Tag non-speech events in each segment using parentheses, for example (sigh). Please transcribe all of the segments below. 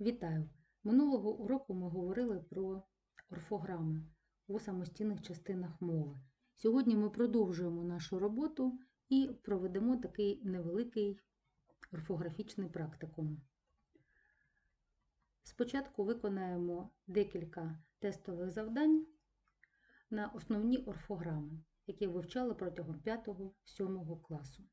Вітаю! Минулого уроку ми говорили про орфограми у самостійних частинах мови. Сьогодні ми продовжуємо нашу роботу і проведемо такий невеликий орфографічний практикум. Спочатку виконаємо декілька тестових завдань на основні орфограми, які вивчали протягом 5-7 класу.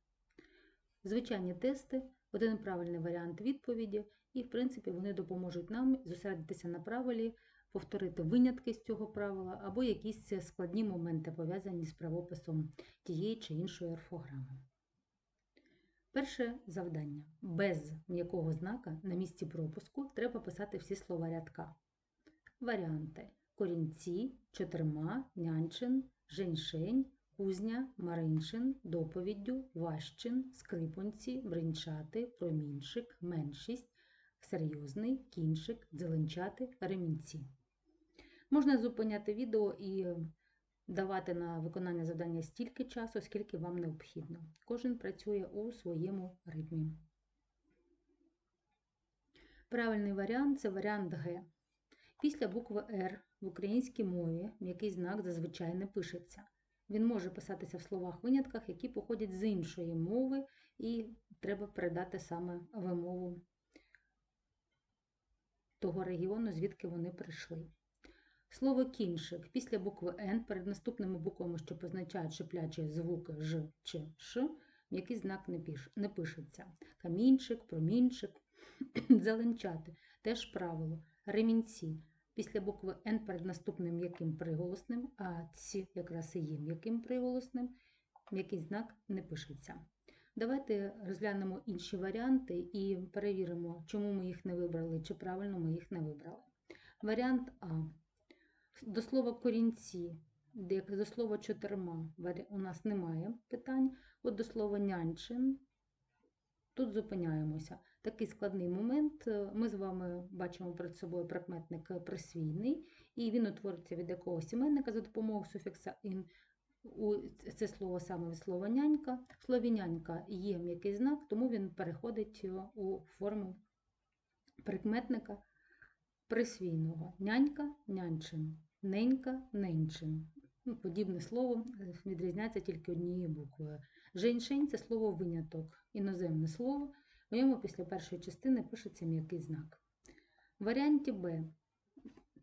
Звичайні тести, один правильний варіант відповіді, і, в принципі, вони допоможуть нам зосередитися на правилі, повторити винятки з цього правила або якісь складні моменти, пов'язані з правописом тієї чи іншої орфограми. Перше завдання. Без м'якого знака на місці пропуску треба писати всі слова рядка. Варіанти: корінці, чотирма, нянчин, женьшень, кузня, маринчин, доповіддю, ващин, скрипонці, бринчати, промінчик, меншість, серйозний, кінчик, дзеленчати, ремінці. Можна зупиняти відео і давати на виконання завдання стільки часу, скільки вам необхідно. Кожен працює у своєму ритмі. Правильний варіант це варіант Г. Після букви Р в українській мові м'який знак зазвичай не пишеться. Він може писатися в словах-винятках, які походять з іншої мови, і треба передати саме вимову того регіону, звідки вони прийшли. Слово кінчик після букви Н перед наступними буквами, що позначають шиплячі звуки Ж чи Ш, м'який знак не, піш, не пишеться. Камінчик, промінчик, (clears throat) зеленчати теж правило. Ремінці після букви Н перед наступним м'яким приголосним, а ці якраз і є м'яким приголосним, м'який знак не пишеться. Давайте розглянемо інші варіанти і перевіримо, чому ми їх не вибрали, чи правильно ми їх не вибрали. Варіант А. До слова корінці, як до слова чотирма, у нас немає питань. От до слова нянчин, тут зупиняємося. Такий складний момент. Ми з вами бачимо перед собою прикметник присвійний, і він утвориться від якогось іменника за допомогою суфікса ін. Це слово саме від слова нянька. В слові нянька є м'який знак, тому він переходить у форму прикметника присвійного. Нянька нянчин, ненька ненчин. Ну, Подібне слово відрізняється тільки однією буквою. Женьшень це слово виняток, іноземне слово. У ньому після першої частини пишеться м'який знак. В варіанті Б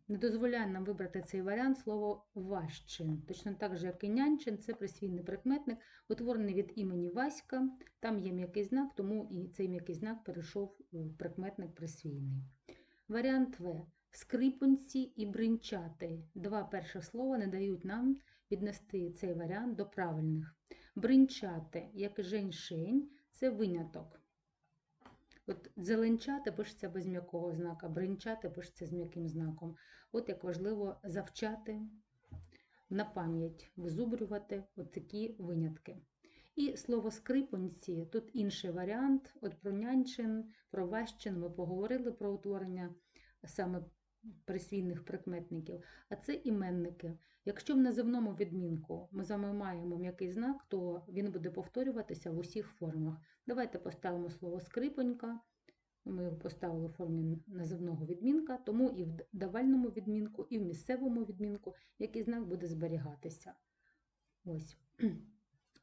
не дозволяє нам вибрати цей варіант слово ващин. Точно так же, як і нянчин, це присвійний прикметник, утворений від імені Васька. Там є м'який знак, тому і цей м'який знак перейшов у прикметник присвійний. Варіант В. Скрипунці і бринчати. Два перших слова не дають нам віднести цей варіант до правильних. Бринчати, як женьшень, це виняток. От зеленчати пишеться без м'якого знака, бринчати пишеться з м'яким знаком. От як важливо завчати на пам'ять, визубрювати такі винятки. І слово скрипонці тут інший варіант. От про нянчин, про вещин ми поговорили про утворення саме присвійних прикметників, а це іменники. Якщо в називному відмінку ми з вами маємо м'який знак, то він буде повторюватися в усіх формах. Давайте поставимо слово скрипонька. Ми його поставили в формі називного відмінка, тому і в давальному відмінку, і в місцевому відмінку який знак буде зберігатися. Ось. (clears throat)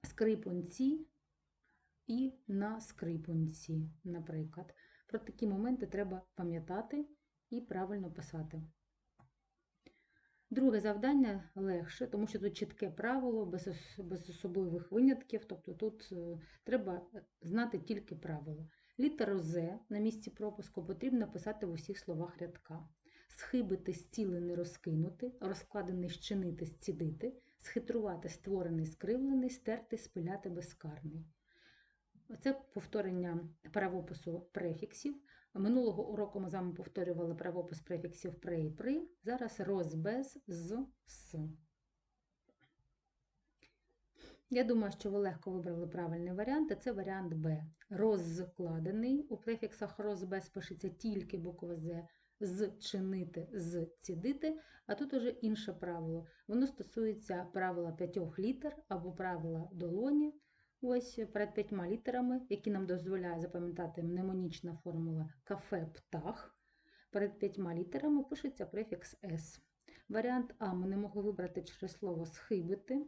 Скрипонці і на скрипонці, наприклад. Про такі моменти треба пам'ятати і правильно писати. Друге завдання легше, тому що тут чітке правило, без, без особливих винятків, тобто тут е, треба знати тільки правило. Літеру З на місці пропуску потрібно писати в усіх словах рядка. Схибити, зцілений, розкинути, розкладений, щинити, зцідити, схитрувати, створений, скривлений, стерти, спиляти, безкарний. Це повторення правопису префіксів. Минулого уроку ми з вами повторювали правопис префіксів при і при. Зараз роз, без, з, с. Я думаю, що ви легко вибрали правильний варіант, а це варіант Б. Розкладений. У префіксах роз, без пишеться тільки буква З, зчинити, зцідити, а тут уже інше правило. Воно стосується правила п'ятьох літер або правила долоні. Ось перед п'ятьма літерами, які нам дозволяє запам'ятати мнемонічна формула кафе птах. Перед п'ятьма літерами пишеться префікс С. Варіант А ми не могли вибрати через слово схибити,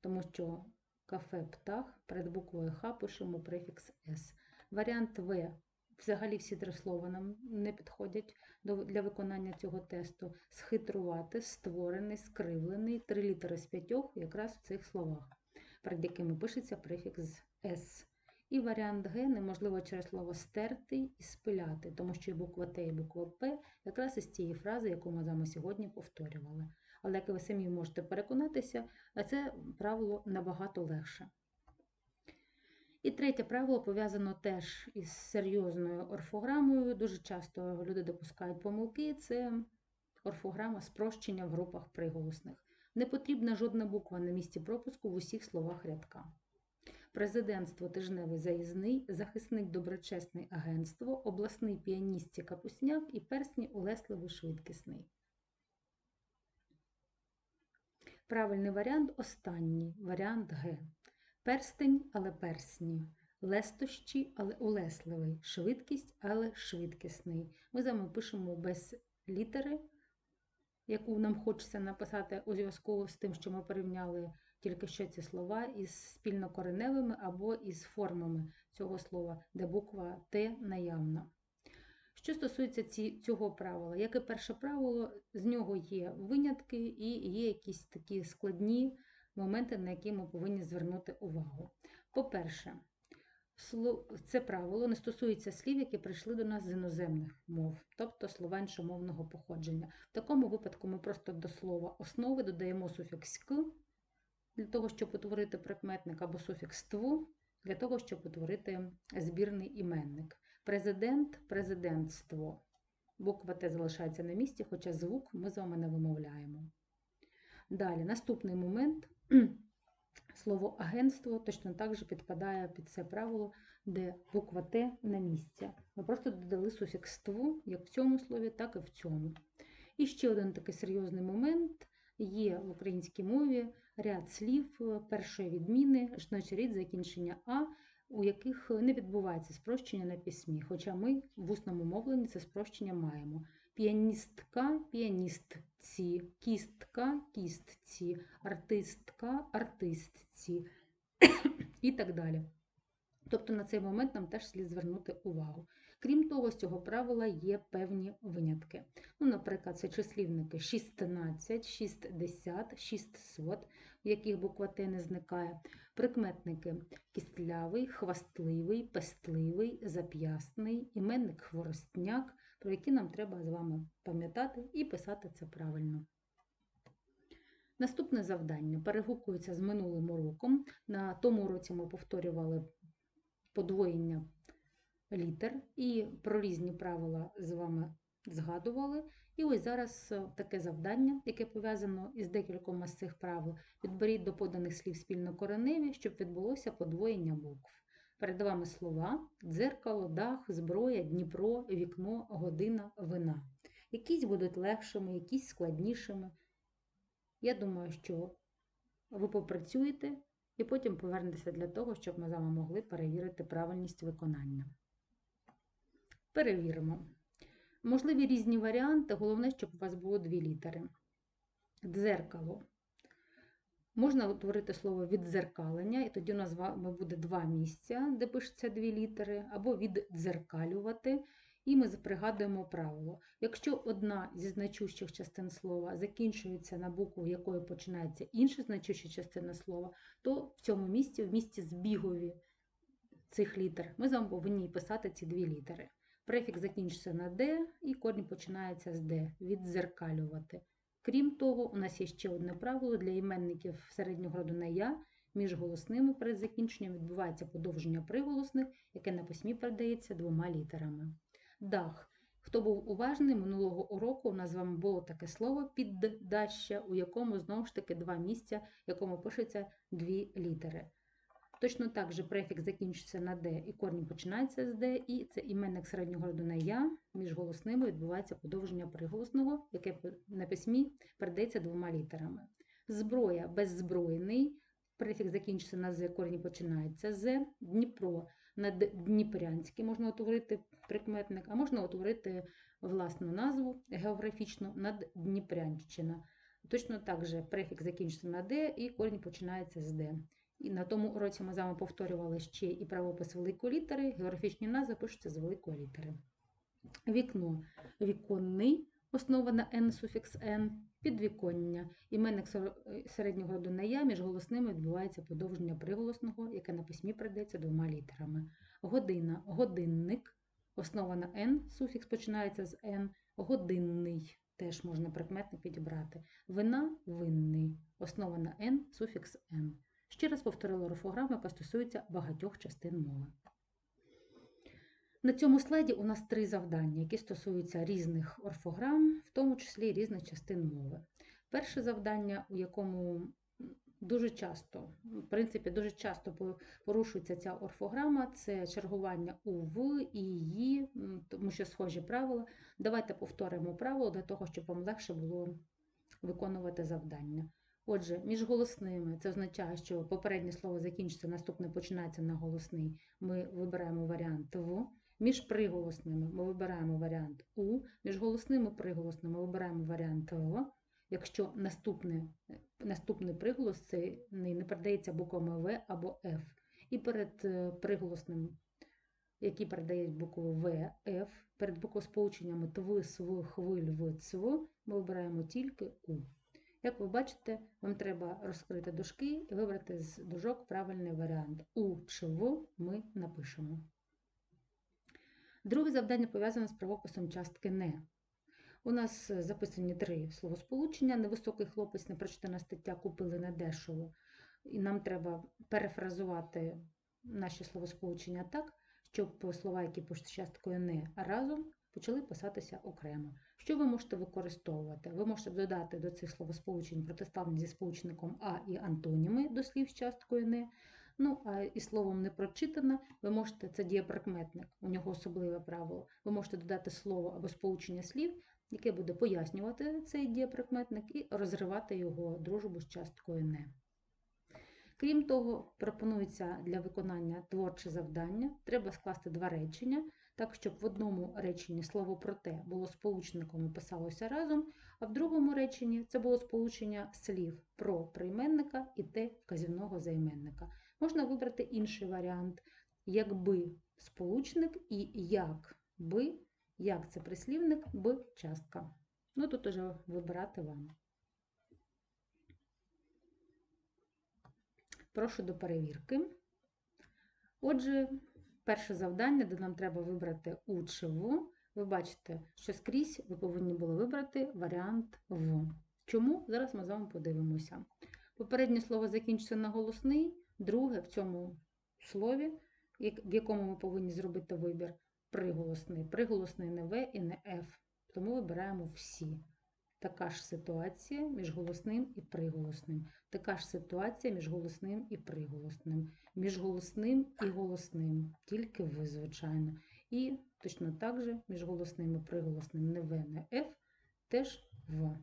тому що кафе птах перед буквою Х пишемо префікс С. Варіант В. Взагалі всі три слова нам не підходять для виконання цього тесту. Схитрувати, створений, скривлений, три літери з п'ятьох якраз в цих словах, перед якими пишеться префікс С. І варіант Г неможливо через слово стертий і спиляти, тому що і буква Т, і буква П якраз із цієї фрази, яку ми з вами сьогодні повторювали. Але як ви самі можете переконатися, це правило набагато легше. І третє правило пов'язано теж із серйозною орфограмою. Дуже часто люди допускають помилки. Це орфограма спрощення в групах приголосних. Не потрібна жодна буква на місці пропуску в усіх словах рядка. Президентство тижневий заїзний, захисник доброчесний агентство, обласний піаністці капусняк і персні улесливий швидкісний. Правильний варіант останній, варіант Г. Перстень, але персні. Лестощі, але улесливий. Швидкість, але швидкісний. Ми з вами пишемо без літери, яку нам хочеться написати у зв'язку з тим, що ми порівняли тільки що ці слова із спільнокореневими або із формами цього слова, де буква Т наявна. Що стосується цього правила, як і перше правило, з нього є винятки і є якісь такі складні моменти, на які ми повинні звернути увагу. По-перше, це правило не стосується слів, які прийшли до нас з іноземних мов, тобто слова іншомовного походження. В такому випадку ми просто до слова основи додаємо суфікс «к» для того, щоб утворити прикметник або суфікс «тво», для того, щоб утворити збірний іменник. Президент, президентство. Буква Т залишається на місці, хоча звук ми з вами не вимовляємо. Далі, наступний момент. Слово агентство точно так же підпадає під це правило, де буква Т на місці. Ми просто додали суфікс «ство» як в цьому слові, так і в цьому. І ще один такий серйозний момент є в українській мові ряд слів е, першої відміни, значить рід закінчення А, у яких не відбувається спрощення на письмі, хоча ми в усному мовленні це спрощення маємо. Піаністка, піаністці, кістка, кістці, артистка, артистці (coughs) і так далі. Тобто на цей момент нам теж слід звернути увагу. Крім того, з цього правила є певні винятки. Ну, наприклад, це числівники 16, 60, 600, в яких буква Т не зникає. Прикметники кістлявий, хвастливий, пестливий, зап'ясний, іменник хворостняк, про які нам треба з вами пам'ятати і писати це правильно. Наступне завдання перегукується з минулим уроком. На тому уроці ми повторювали подвоєння літер і про різні правила з вами згадували. І ось зараз е, таке завдання, яке пов'язано із декількома з цих правил. Підберіть до поданих слів спільнокореневі, щоб відбулося подвоєння букв. Перед вами слова дзеркало, дах, зброя, Дніпро, вікно, година, вина. Якісь будуть легшими, якісь складнішими. Я думаю, що ви попрацюєте і потім повернетеся для того, щоб ми з вами могли перевірити правильність виконання. Перевіримо. Можливі різні варіанти, головне, щоб у вас було дві літери. Дзеркало. Можна утворити слово віддзеркалення, і тоді у нас буде два місця, де пишеться дві літери, або віддзеркалювати. І ми пригадуємо правило. Якщо одна зі значущих частин слова закінчується на букву, якою починається інша значуща частина слова, то в цьому місці, в місці збігові цих літер, ми з вами повинні писати ці дві літери. Префікс закінчується на Д і корінь починається з Д віддзеркалювати. Крім того, у нас є ще одне правило для іменників середнього роду на я. Між голосними перед закінченням відбувається подовження приголосних, яке на письмі передається двома літерами. Дах. Хто був уважний, минулого уроку у нас з вами було таке слово піддаща, у якому знову ж таки два місця, в якому пишеться дві літери. Точно так же префікс закінчується на Д і корінь починається з Д, і це іменник середнього роду на Я. Між голосними відбувається подовження приголосного, яке на письмі передається двома літерами. Зброя беззбройний, префікс закінчується на З, корінь починається з Дніпро. наддніпрянське можна утворити прикметник, а можна утворити власну назву географічну Наддніпрянщина. Точно так же префікс закінчується на Д і корінь починається з Д. І на тому уроці ми з вами повторювали ще і правопис великої літери, географічні назви пишуться з великої літери. Вікно віконний, основа на N, суфікс N, підвіконня. Іменник середнього роду на я між голосними відбувається подовження приголосного, яке на письмі передається двома літерами. Година, годинник, основа на N, суфікс починається з N, годинний. Теж можна прикметник підібрати. Вина винний, основа на N, суфікс N. Ще раз повторила орфограми, яка стосується багатьох частин мови. На цьому слайді у нас три завдання, які стосуються різних орфограм, в тому числі різних частин мови. Перше завдання, у якому дуже часто, в принципі, дуже часто порушується ця орфограма, це чергування у в і м, тому що схожі правила. Давайте повторимо правило для того, щоб вам легше було виконувати завдання. Отже, між голосними це означає, що попереднє слово закінчиться, наступне починається на голосний. Ми вибираємо варіант в. Між приголосними ми вибираємо варіант у, між голосними приголосними ми вибираємо варіант в. Якщо наступне, наступний приголос це не, не передається буквами В або Ф. І перед е, приголосним, які передають букву В, Ф, перед буквосполученнями ТВ, СВ, хвиль, В, ЦВ, ми вибираємо тільки У. Як ви бачите, вам треба розкрити дужки і вибрати з дужок правильний варіант. У чи В ми напишемо. Друге завдання пов'язане з правописом частки «не». У нас записані три словосполучення. Невисокий хлопець, непрочитана стаття купили недешево. І нам треба перефразувати наші словосполучення так, щоб слова, які пишуть часткою не разом, почали писатися окремо. Що ви можете використовувати? Ви можете додати до цих словосполучень протиставні зі сполучником А і антоніми до слів з часткою не. Ну, а і словом не прочитана, ви можете, це дієприкметник, у нього особливе правило. Ви можете додати слово або сполучення слів, яке буде пояснювати цей дієприкметник і розривати його дружбу з часткою не. Крім того, пропонується для виконання творче завдання. Треба скласти два речення, так, щоб в одному реченні слово проте було сполучником і писалося разом, а в другому реченні це було сполучення слів про прийменника і те вказівного займенника. Можна вибрати інший варіант, якби сполучник і як би, як це прислівник, б частка. Ну, тут уже вибирати вам. Прошу до перевірки. Отже, перше завдання, де нам треба вибрати у чи в. Ви бачите, що скрізь ви повинні були вибрати варіант в. Чому? Зараз ми з вами подивимося. Попереднє слово закінчиться на голосний, друге в цьому слові, в якому ми повинні зробити вибір приголосний. Приголосний не В і не Ф. Тому вибираємо всі. Така ж ситуація між голосним і приголосним. Така ж ситуація між голосним і приголосним. Між голосним і голосним. Тільки ви, звичайно. І точно так же між голосним і приголосним не В, не Ф, теж В.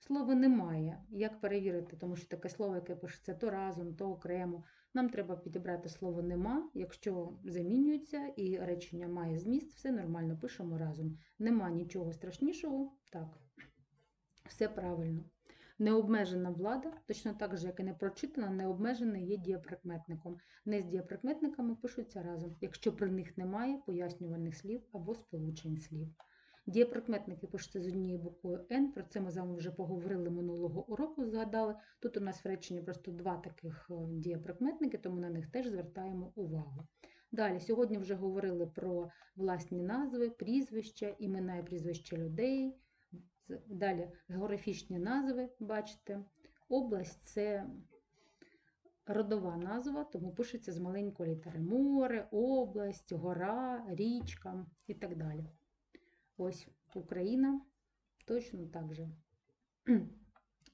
Слово немає. Як перевірити? Тому що таке слово, яке пишеться то разом, то окремо. Нам треба підібрати слово нема. Якщо замінюється і речення має зміст, все нормально, пишемо разом. Нема нічого страшнішого. Так, все правильно. Необмежена влада, точно так же, як і непрочитана, необмежене є дієприкметником. Не з дієприкметниками пишуться разом, якщо при них немає пояснювальних слів або сполучень слів. Дієприкметники пишуться з однією буквою N, про це ми з вами вже поговорили минулого уроку, згадали. Тут у нас в реченні просто два таких е, дієприкметники, тому на них теж звертаємо увагу. Далі, сьогодні вже говорили про власні назви, прізвища, імена і прізвища людей. Далі географічні назви, бачите. Область це родова назва, тому пишеться з маленької літери море, область, гора, річка і так далі. Ось Україна точно так же. (clears throat)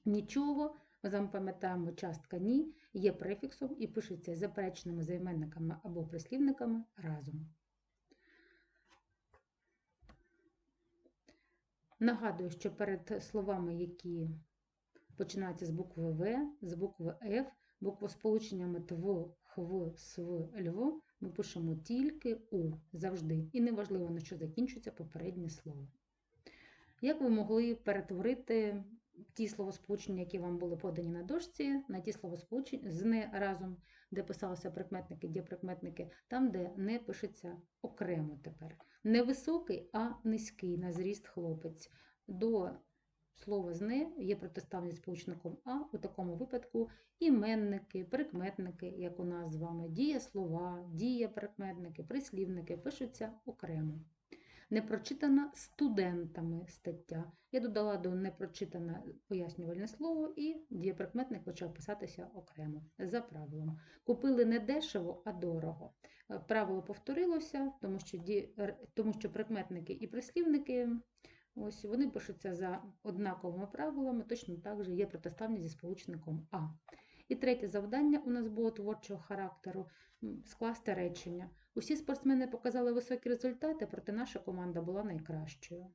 Нічого, ми з пам'ятаємо, частка ні є префіксом і пишеться заперечними займенниками або прислівниками разом. Нагадую, що перед словами, які починаються з букви В, з букви Ф, буквосполученнями ТВ, ХВ, СВ, ЛВ, ми пишемо тільки у завжди. І неважливо, на що закінчується попереднє слово. Як ви могли перетворити ті словосполучення, які вам були подані на дошці, на ті словосполучення з не разом, де писалися прикметники, дієприкметники, там, де не пишеться окремо тепер. Не високий, а низький на зріст хлопець. До слова з не є протиставний сполучником А, у такому випадку іменники, прикметники, як у нас з вами, дієслова, дієприкметники, прислівники пишуться окремо. Непрочитана студентами стаття. Я додала до непрочитане пояснювальне слово, і дієприкметник почав писатися окремо за правилом. Купили не дешево, а дорого. Е, Правило повторилося, тому що, ді... тому що прикметники і прислівники ось, вони пишуться за однаковими правилами, точно так же є протиставні зі сполучником А. І третє завдання у нас було творчого характеру скласти речення. Усі спортсмени показали високі результати, проте наша команда була найкращою.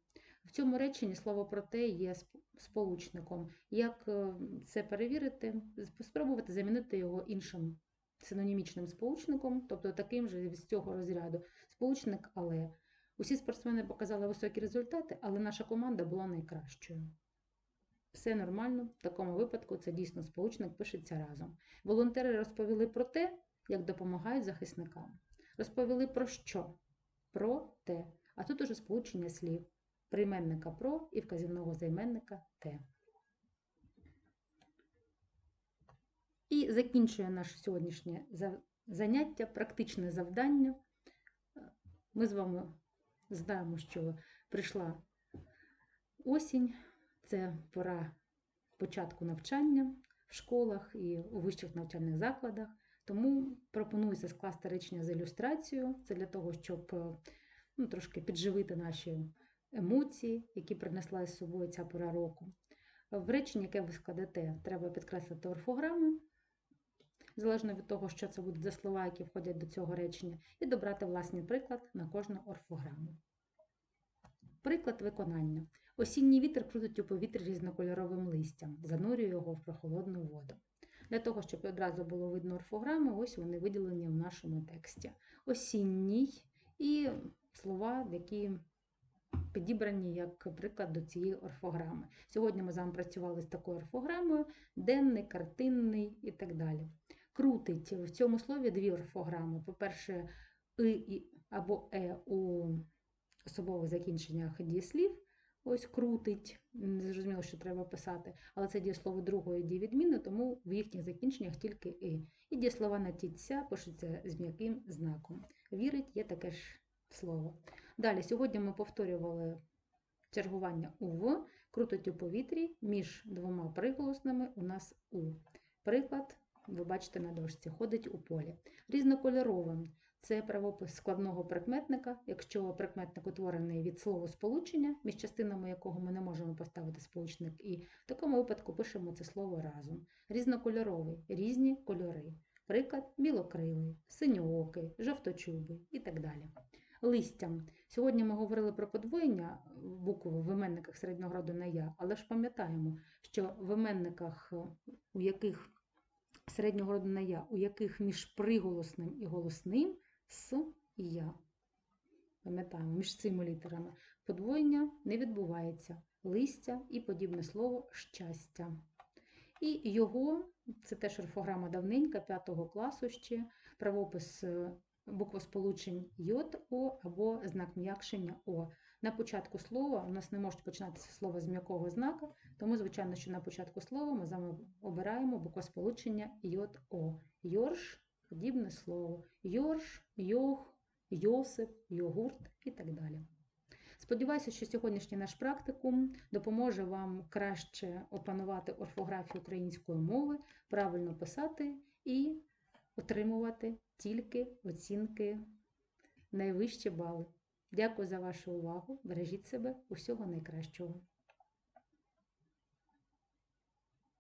В цьому реченні слово проте є сполучником. Як е, це перевірити? Спробувати замінити його іншим синонімічним сполучником, тобто таким же з цього розряду. Сполучник але. Усі спортсмени показали високі результати, але наша команда була найкращою. Все нормально, в такому випадку це дійсно сполучник пишеться разом. Волонтери розповіли про те, як допомагають захисникам. Розповіли про що? Про те. А тут уже сполучення слів прийменника про і вказівного займенника те. І закінчує наше сьогоднішнє заняття, практичне завдання. Ми з вами знаємо, що прийшла осінь, це пора початку навчання в школах і у вищих навчальних закладах. Тому пропонується скласти речення з ілюстрацією. Це для того, щоб е, ну, трошки підживити наші емоції, які принесла з собою ця пора року. В реченні, яке ви складете, треба підкреслити орфограму, залежно від того, що це будуть за слова, які входять до цього речення, і добрати власний приклад на кожну орфограму. Приклад виконання. Осінній вітер крутить у повітрі різнокольоровим листям, занурює його в прохолодну воду. Для того, щоб одразу було видно орфограми, ось вони виділені в нашому тексті. Осінній і слова, які підібрані як приклад до цієї орфограми. Сьогодні ми з вами працювали з такою орфограмою: денний, картинний і так далі. Крутить в цьому слові дві орфограми. По-перше, и або е у особових закінченнях дієслів. Ось крутить, зрозуміло, що треба писати, але це дієслово другої дієвідміни, тому в їхніх закінченнях тільки і. І дієслова на тіця пишуться з м'яким знаком. Вірить є таке ж слово. Далі, сьогодні ми повторювали чергування УВ, крутить у повітрі між двома приголосними у нас У. Приклад, ви бачите на дошці, ходить у полі. Різнокольоровим це правопис складного прикметника, якщо прикметник утворений від словосполучення, між частинами якого ми не можемо поставити сполучник і, в такому випадку пишемо це слово разом. Різнокольоровий різні кольори. Приклад білокрилий, синьоокий, жовточубий і так далі. Листям. Сьогодні ми говорили про подвоєння букв в іменниках середнього роду на я, але ж пам'ятаємо, що в іменниках, у яких середнього роду на я, у яких між приголосним і голосним с і я. Пам'ятаємо, між цими літерами подвоєння не відбувається. Листя і подібне слово щастя. І його, це теж орфограма давненька, 5 класу ще, правопис е, буквосполучень йод О або знак м'якшення О. На початку слова у нас не можуть починатися слова з м'якого знака, тому, звичайно, що на початку слова ми з вами обираємо буквосполучення йод О. Йорш подібне слово. Йорш, йог, йосип, йогурт і так далі. Сподіваюся, що сьогоднішній наш практикум допоможе вам краще опанувати орфографію української мови, правильно писати і отримувати тільки оцінки найвищі бали. Дякую за вашу увагу. Бережіть себе. Усього найкращого.